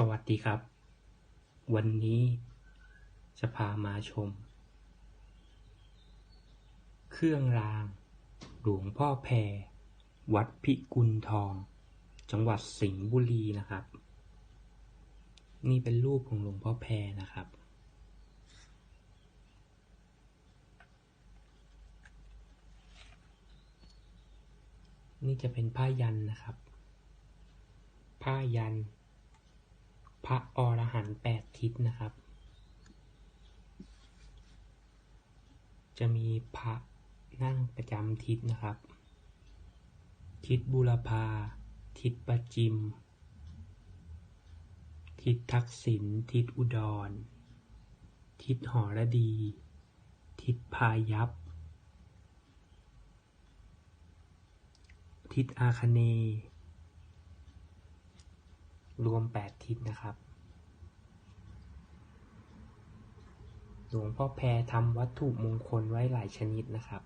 สวัสดีครับ วันนี้จะพามาชม เครื่องราง หลวงพ่อแพร วัดพิกุลทอง จังหวัดสิงห์บุรีนะครับ นี่เป็นรูปของหลวงพ่อแพรนะครับ นี่จะเป็นผ้ายันนะครับ ผ้ายัน พระอรหันต์แปดทิศนะครับ จะมีพระนั่งประจำทิศนะครับ ทิศบุรพา ทิศประจิม ทิศทักษิณ ทิศอุดร ทิศหอระดี ทิศพายัพทิศอาคเน รวม 8 ทิศนะครับ หลวงพ่อแพรทำวัตถุมงคลไว้หลายชนิดนะครับ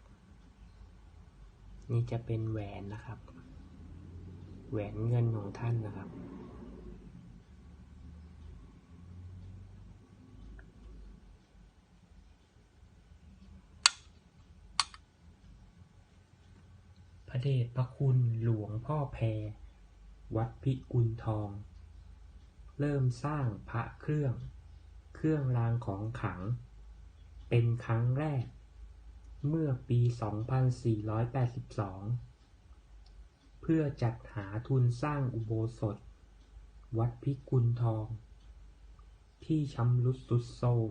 นี่จะเป็นแหวนนะครับ แหวนเงินของท่านนะครับ พระเดชพระคุณหลวงพ่อแพรวัดพิกุลทอง เริ่มสร้างพระเครื่อง เครื่องรางของขลัง เป็นครั้งแรก เมื่อปี 2482 เพื่อจัดหาทุนสร้างอุโบสถ วัดพิกุลทอง ที่ชำรุดทรุดโทรม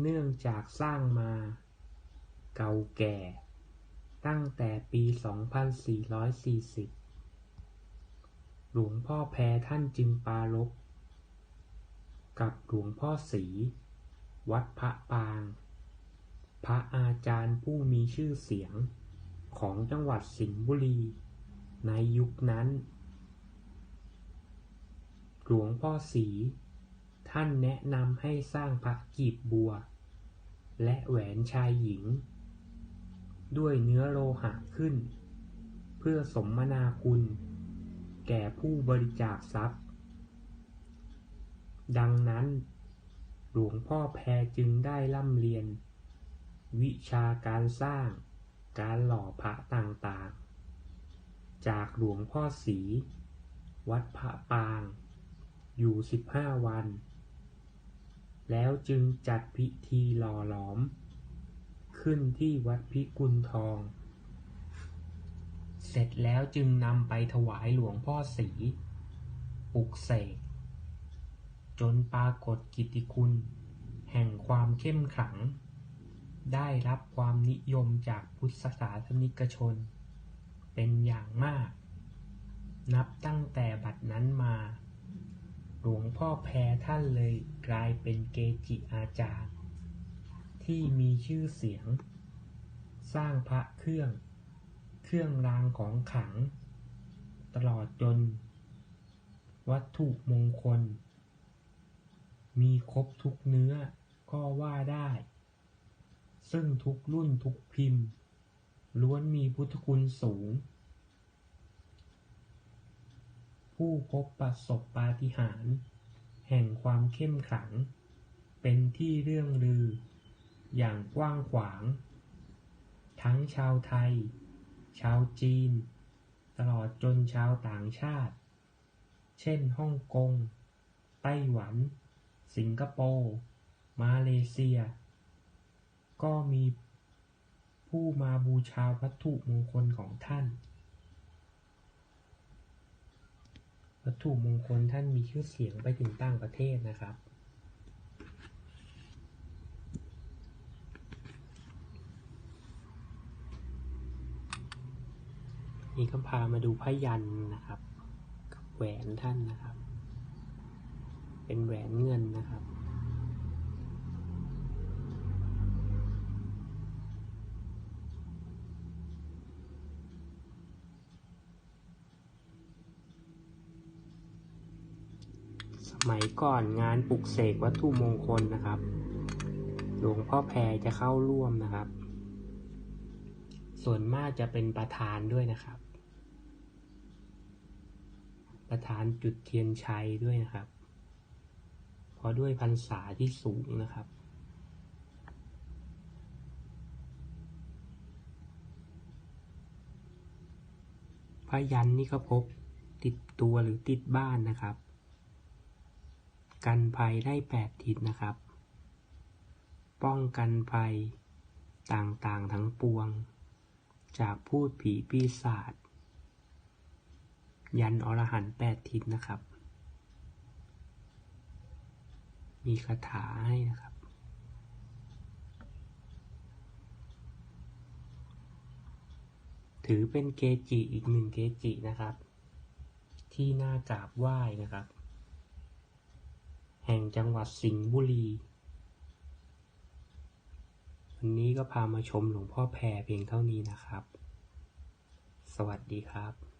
เนื่องจากสร้างมา เก่าแก่ ตั้งแต่ปี 2440 หลวงพ่อแพรท่านจึงปารภกับหลวงพ่อศรีวัดพระปาง พระอาจารย์ผู้มีชื่อเสียงของจังหวัดสิงห์บุรี ในยุคนั้น หลวงพ่อศรีท่านแนะนำให้สร้างพระกีบบัว และแหวนชายหญิง ด้วยเนื้อโลหะขึ้น เพื่อสมนาคุณ แก่ผู้บริจาคทรัพย์ ดังนั้น หลวงพ่อแพรจึงได้ร่ำเรียน วิชาการสร้างการหล่อพระต่างๆ จากหลวงพ่อศรีวัดพระปาง อยู่สิบห้าวัน แล้วจึงจัดพิธีหล่อหลอม ขึ้นที่วัดพิกุลทอง เสร็จแล้วจึงนำไปถวายหลวงพ่อศรีปลุกเสกจนปรากฏกิตติคุณ แห่งความเข้มขลัง ได้รับความนิยมจากพุทธศาสนิกชน เป็นอย่างมาก นับตั้งแต่บัดนั้นมา หลวงพ่อแพรท่านเลยกลายเป็นเกจิอาจารย์ ที่มีชื่อเสียง สร้างพระเครื่อง เครื่องรางของขลัง ตลอดจน วัตถุมงคล มีครบทุกเนื้อก็ว่าได้ ซึ่งทุกรุ่นทุกพิมพ์ ล้วนมีพุทธคุณสูง ผู้พบประสบปาฏิหาริย์แห่งความเข้มขลัง เป็นที่เรื่องลือ อย่างกว้างขวาง ทั้งชาวไทย ชาวจีน ตลอดจนชาวต่างชาติ เช่นฮ่องกง ไต้หวัน สิงคโปร์ มาเลเซีย ก็มีผู้มาบูชาวัตถุมงคลของท่าน วัตถุมงคลท่านมีชื่อเสียงไปถึงต่างประเทศนะครับ นี่ก็พามาดูพยันนะครับ กับแหวนท่านนะครับ เป็นแหวนเงินนะครับ สมัยก่อนงานปลุกเสกวัตถุมงคลนะครับ หลวงพ่อแพรจะเข้าร่วมนะครับ ส่วนมากจะเป็นประธานด้วยนะครับ ประธานจุดเทียนชัยด้วยนะครับ เพราะด้วยพรรษาที่สูงนะครับพยันนี่ก็พกติดตัวหรือติดบ้านนะครับ กันภัยได้แปดทิศนะครับ ป้องกันภัยต่างๆทั้งปวง จากพูดผีปีศาจ ยันอรหันต์แปดทิศนะครับ มีคาถาให้นะครับ ถือเป็นเกจิอีกหนึ่งเกจินะครับ ที่น่ากราบไหว้นะครับ แห่งจังหวัดสิงห์บุรี วันนี้ก็พามาชมหลวงพ่อแพรเพียงเท่านี้นะครับ สวัสดีครับ